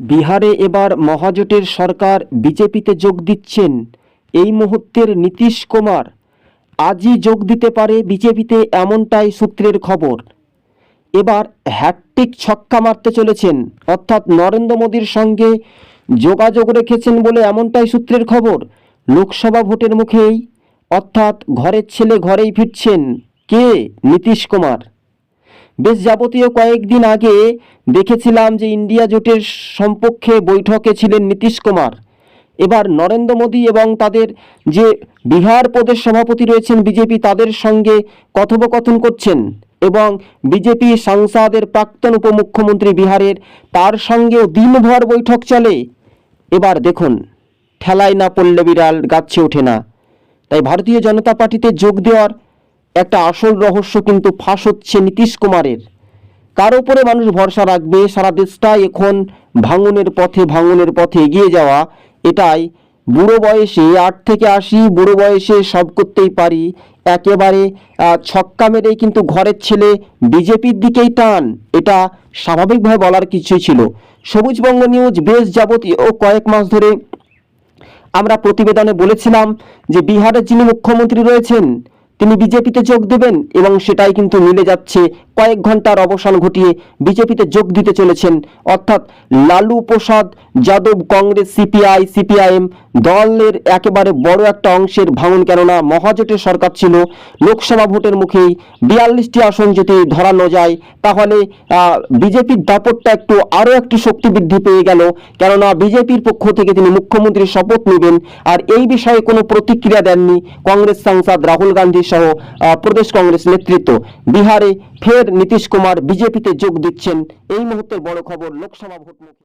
বিহারে এবার মহাজোটের সরকার বিজেপিতে যোগ দিচ্ছেন। এই মুহূর্তের নীতিশ কুমার, আজই যোগ দিতে পারে বিজেপিতে এমনটাই সূত্রের খবর। এবার হ্যাট্রিক ছক্কা মারতে চলেছেন, অর্থাৎ নরেন্দ্র মোদীর সঙ্গে যোগাযোগ রেখেছেন বলে এমনটাই সূত্রের খবর। লোকসভা ভোটের মুখেই, অর্থাৎ ঘরের ছেলে ঘরেই ফিরছেন কে? নীতিশ কুমার। বেশ যাবতীয় কয়েকদিন আগে দেখেছিলাম যে ইন্ডিয়া জোটের সম্পক্ষে বৈঠকে ছিলেন নীতিশ কুমার। এবার নরেন্দ্র মোদী এবং তাদের যে বিহার প্রদেশ সভাপতি রয়েছেন বিজেপি, তাদের সঙ্গে কথোপকথন করছেন এবং বিজেপি সাংসদের প্রাক্তন উপমুখ্যমন্ত্রী বিহারের তার সঙ্গেও দিনভর বৈঠক চলে। এবার দেখুন, ঠেলায় না পড়লে বিড়াল, গাছে ওঠে না। তাই ভারতীয় জনতা পার্টিতে যোগ দেওয়ার একটা আসল রহস্য কিন্তু ফাঁস হচ্ছে নীতিশ কুমারের। কার উপরে মানুষ ভরসা রাখবে? সারা দেশটাই এখন ভাঙনের পথে ভাঙনের পথে এগিয়ে যাওয়া। এটাই বুড়ো বয়সে, আট থেকে আশি বুড়ো বয়সে সব করতেই পারি। একেবারে ছক্কা মেরেই কিন্তু ঘরের ছেলে বিজেপির দিকেই টান। এটা স্বাভাবিকভাবে বলার কিছুই ছিল। সবুজবঙ্গ নিউজ বেশ যাবতীয় কয়েক মাস ধরে আমরা প্রতিবেদনে বলেছিলাম যে বিহারের যিনি মুখ্যমন্ত্রী রয়েছেন তিনি বিজেপিতে যোগ দেবেন এবং সেটাই কিন্তু মিলে যাচ্ছে কয়েক ঘণ্টার অবসান ঘটিয়ে বিজেপিতে যোগ দিতে চলেছেন, অর্থাৎ লালু প্রসাদ, যাদব কংগ্রেস, সিপিআই, সিপিআইএম দলের একেবারে বড় একটা অংশের ভাঙন। কেননা মহাজোটের সরকার ছিল, লোকসভা ভোটের মুখেই বিয়াল্লিশটি আসন যদি ধরানো যায়, তাহলে বিজেপির দাপটটা একটু আরও একটু শক্তি বৃদ্ধি পেয়ে গেল। কেননা বিজেপির পক্ষ থেকে তিনি মুখ্যমন্ত্রীর শপথ নেবেন, আর এই বিষয়ে কোনো প্রতিক্রিয়া দেননি কংগ্রেস সাংসদ রাহুল গান্ধী সহ প্রদেশ কংগ্রেস নেতৃত্ব। বিহারে ফের নীতিশ কুমার বিজেপিতে যোগ দিচ্ছেন। এই মুহূর্তের বড় খবর লোকসভা ভোট